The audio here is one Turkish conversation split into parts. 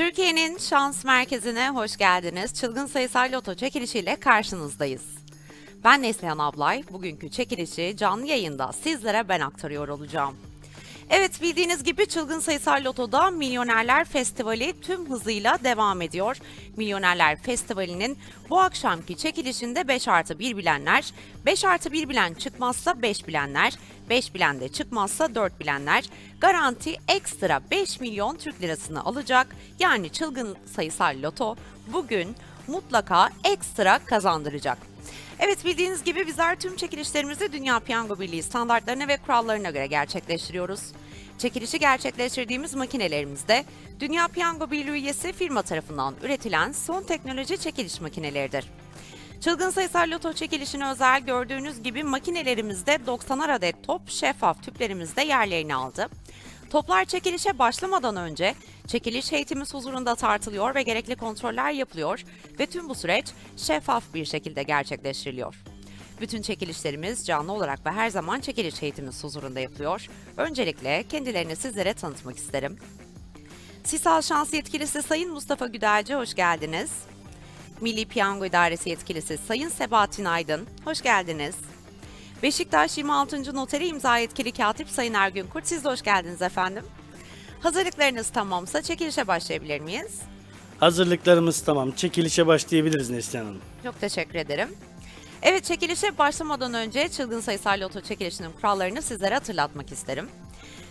Türkiye'nin şans merkezine hoş geldiniz. Çılgın sayısal loto çekilişiyle karşınızdayız. Ben Neslihan Ablay. Bugünkü çekilişi canlı yayında sizlere ben aktarıyor olacağım. Evet bildiğiniz gibi Çılgın Sayısal Loto'da Milyonerler Festivali tüm hızıyla devam ediyor. Milyonerler Festivali'nin bu akşamki çekilişinde 5 artı 1 bilenler, 5 artı 1 bilen çıkmazsa 5 bilenler, 5 bilen de çıkmazsa 4 bilenler garanti ekstra 5 milyon Türk lirasını alacak. Yani Çılgın Sayısal Loto bugün mutlaka ekstra kazandıracak. Evet bildiğiniz gibi bizler tüm çekilişlerimizi Dünya Piyango Birliği standartlarına ve kurallarına göre gerçekleştiriyoruz. Çekilişi gerçekleştirdiğimiz makinelerimizde Dünya Piyango Birliği üyesi firma tarafından üretilen son teknoloji çekiliş makineleridir. Çılgın sayısal loto çekilişine özel gördüğünüz gibi makinelerimizde 90'ar adet top şeffaf tüplerimizde yerlerini aldı. Toplar çekilişe başlamadan önce çekiliş heyetimiz huzurunda tartılıyor ve gerekli kontroller yapılıyor ve tüm bu süreç şeffaf bir şekilde gerçekleştiriliyor. Bütün çekilişlerimiz canlı olarak ve her zaman çekiliş heyetimiz huzurunda yapılıyor. Öncelikle kendilerini sizlere tanıtmak isterim. Sisal Şans Yetkilisi Sayın Mustafa Güdelci hoş geldiniz. Milli Piyango İdaresi Yetkilisi Sayın Sebahattin Aydın hoş geldiniz. Beşiktaş 26. Noteri imza yetkili katip Sayın Ergün Kurt siz de hoş geldiniz efendim. Hazırlıklarınız tamamsa çekilişe başlayabilir miyiz? Hazırlıklarımız tamam. Çekilişe başlayabiliriz Neslihan Hanım. Çok teşekkür ederim. Evet çekilişe başlamadan önce çılgın sayısal loto çekilişinin kurallarını sizlere hatırlatmak isterim.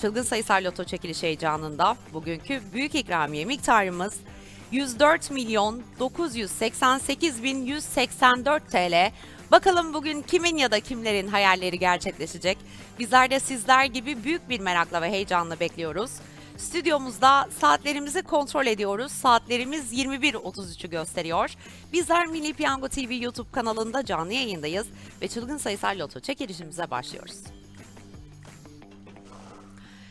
Çılgın sayısal loto çekiliş heyecanında bugünkü büyük ikramiye miktarımız 104 milyon 988 bin 184 TL. Bakalım bugün kimin ya da kimlerin hayalleri gerçekleşecek? Bizler de sizler gibi büyük bir merakla ve heyecanla bekliyoruz. Stüdyomuzda saatlerimizi kontrol ediyoruz. Saatlerimiz 21.33'ü gösteriyor. Bizler Milli Piyango TV YouTube kanalında canlı yayındayız ve çılgın sayısal loto çekilişimize başlıyoruz.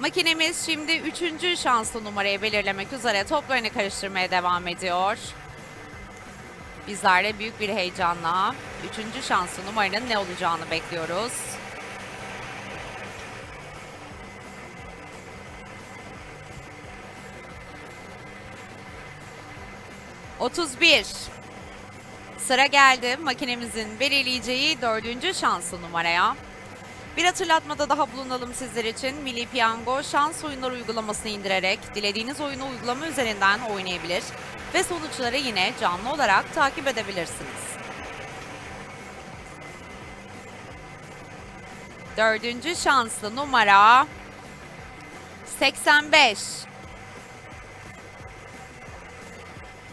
Makinemiz şimdi üçüncü şanslı numarayı belirlemek üzere toplarını karıştırmaya devam ediyor. Bizler de büyük bir heyecanla üçüncü şanslı numaranın ne olacağını bekliyoruz. Otuz bir. Sıra geldi makinemizin belirleyeceği dördüncü şanslı numaraya. Bir hatırlatmada daha bulunalım sizler için. Milli Piyango şans oyunları uygulamasını indirerek dilediğiniz oyunu uygulama üzerinden oynayabilir ve sonuçları yine canlı olarak takip edebilirsiniz. Dördüncü şanslı numara 85.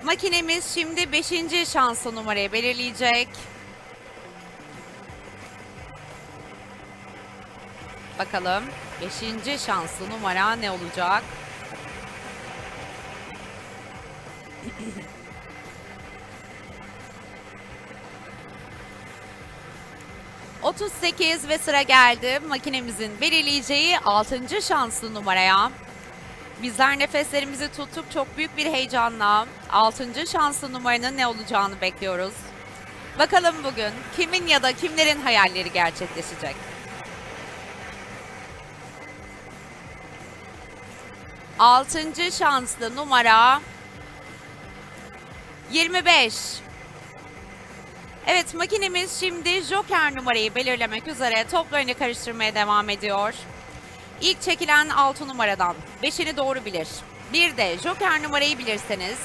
Makinemiz şimdi 5. şanslı numarayı belirleyecek. Bakalım 5. şanslı numara ne olacak? ...38 ve sıra geldi makinemizin belirleyeceği 6. şanslı numaraya. Bizler nefeslerimizi tuttuk çok büyük bir heyecanla 6. şanslı numaranın ne olacağını bekliyoruz. Bakalım bugün kimin ya da kimlerin hayalleri gerçekleşecek? Altıncı şanslı numara 25. Evet makinemiz şimdi Joker numarayı belirlemek üzere toplarını karıştırmaya devam ediyor. İlk çekilen 6 numaradan 5'ini doğru bilir. Bir de Joker numarayı bilirseniz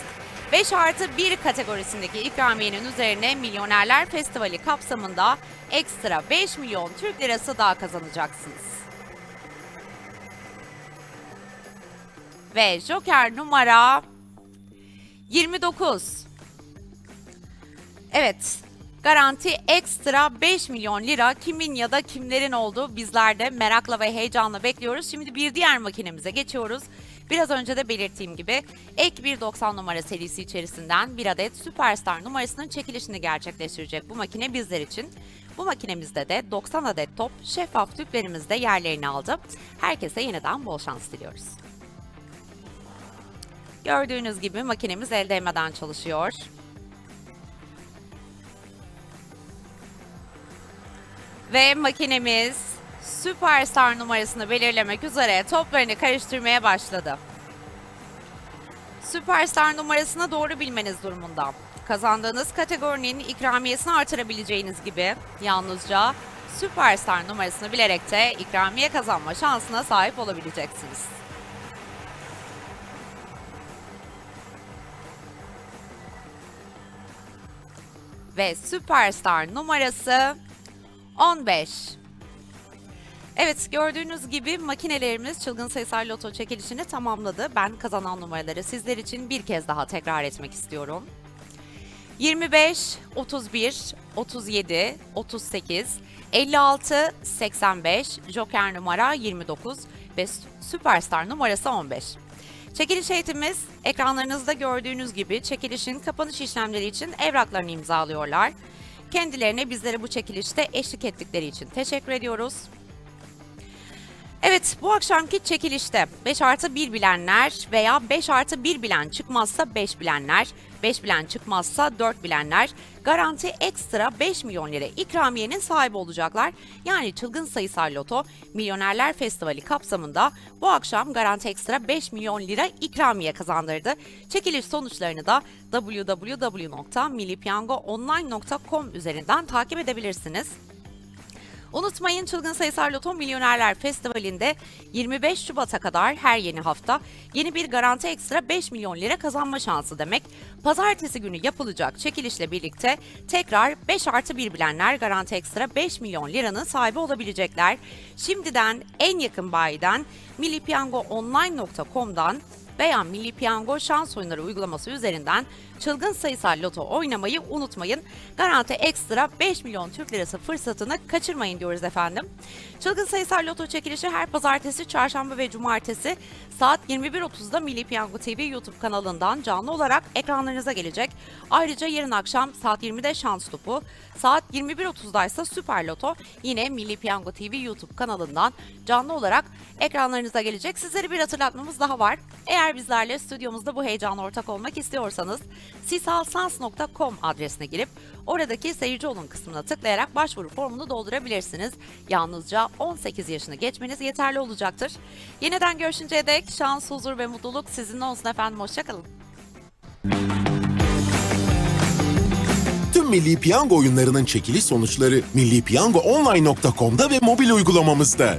5 artı 1 kategorisindeki ikramiyenin üzerine Milyonerler Festivali kapsamında ekstra 5 milyon Türk lirası daha kazanacaksınız. Ve Joker numara 29. Evet, garanti ekstra 5 milyon lira kimin ya da kimlerin olduğu bizler de merakla ve heyecanla bekliyoruz. Şimdi bir diğer makinemize geçiyoruz. Biraz önce de belirttiğim gibi ek 190 numara serisi içerisinden bir adet Superstar numarasının çekilişini gerçekleştirecek bu makine bizler için. Bu makinemizde de 90 adet top şeffaf tüplerimizde yerlerini aldı. Herkese yeniden bol şans diliyoruz. Gördüğünüz gibi makinemiz el değmeden çalışıyor. Ve makinemiz Superstar numarasını belirlemek üzere toplarını karıştırmaya başladı. Superstar numarasını doğru bilmeniz durumunda. Kazandığınız kategorinin ikramiyesini artırabileceğiniz gibi yalnızca Superstar numarasını bilerek de ikramiye kazanma şansına sahip olabileceksiniz. Ve Superstar numarası 15. Evet gördüğünüz gibi makinelerimiz çılgın sayısal loto çekilişini tamamladı. Ben kazanan numaraları sizler için bir kez daha tekrar etmek istiyorum. 25, 31, 37, 38, 56, 85, Joker numara 29 ve Superstar numarası 15. Çekiliş eğitimimiz ekranlarınızda gördüğünüz gibi çekilişin kapanış işlemleri için evraklarını imzalıyorlar. Kendilerine bizlere bu çekilişte eşlik ettikleri için teşekkür ediyoruz. Evet bu akşamki çekilişte 5 artı 1 bilenler veya 5 artı 1 bilen çıkmazsa 5 bilenler, 5 bilen çıkmazsa 4 bilenler garanti ekstra 5 milyon lira ikramiyenin sahibi olacaklar. Yani çılgın sayısal loto Milyonerler Festivali kapsamında bu akşam garanti ekstra 5 milyon lira ikramiye kazandırdı. Çekiliş sonuçlarını da www.millipiyangoonline.com üzerinden takip edebilirsiniz. Unutmayın Çılgın Sayısal Loto Milyonerler Festivali'nde 25 Şubat'a kadar her yeni hafta yeni bir garanti ekstra 5 milyon lira kazanma şansı demek. Pazartesi günü yapılacak çekilişle birlikte tekrar 5 artı 1 bilenler garanti ekstra 5 milyon liranın sahibi olabilecekler. Şimdiden en yakın bayiden millipiyangoonline.com'dan veya Milli Piyango şans oyunları uygulaması üzerinden çılgın sayısal loto oynamayı unutmayın. Garanti ekstra 5 milyon Türk lirası fırsatını kaçırmayın diyoruz efendim. Çılgın sayısal loto çekilişi her pazartesi, çarşamba ve cumartesi saat 21.30'da Milli Piyango TV YouTube kanalından canlı olarak ekranlarınıza gelecek. Ayrıca yarın akşam saat 20'de şans topu, saat 21.30'da ise Süper Loto yine Milli Piyango TV YouTube kanalından canlı olarak ekranlarınıza gelecek. Sizlere bir hatırlatmamız daha var. Eğer bizlerle stüdyomuzda bu heyecana ortak olmak istiyorsanız sisalsans.com adresine girip oradaki seyirci olun kısmına tıklayarak başvuru formunu doldurabilirsiniz. Yalnızca 18 yaşını geçmeniz yeterli olacaktır. Yeniden görüşünceye dek şans, huzur ve mutluluk sizinle olsun efendim. Hoşçakalın. Tüm Milli Piyango oyunlarının çekiliş sonuçları millipiyangoonline.com'da ve mobil uygulamamızda.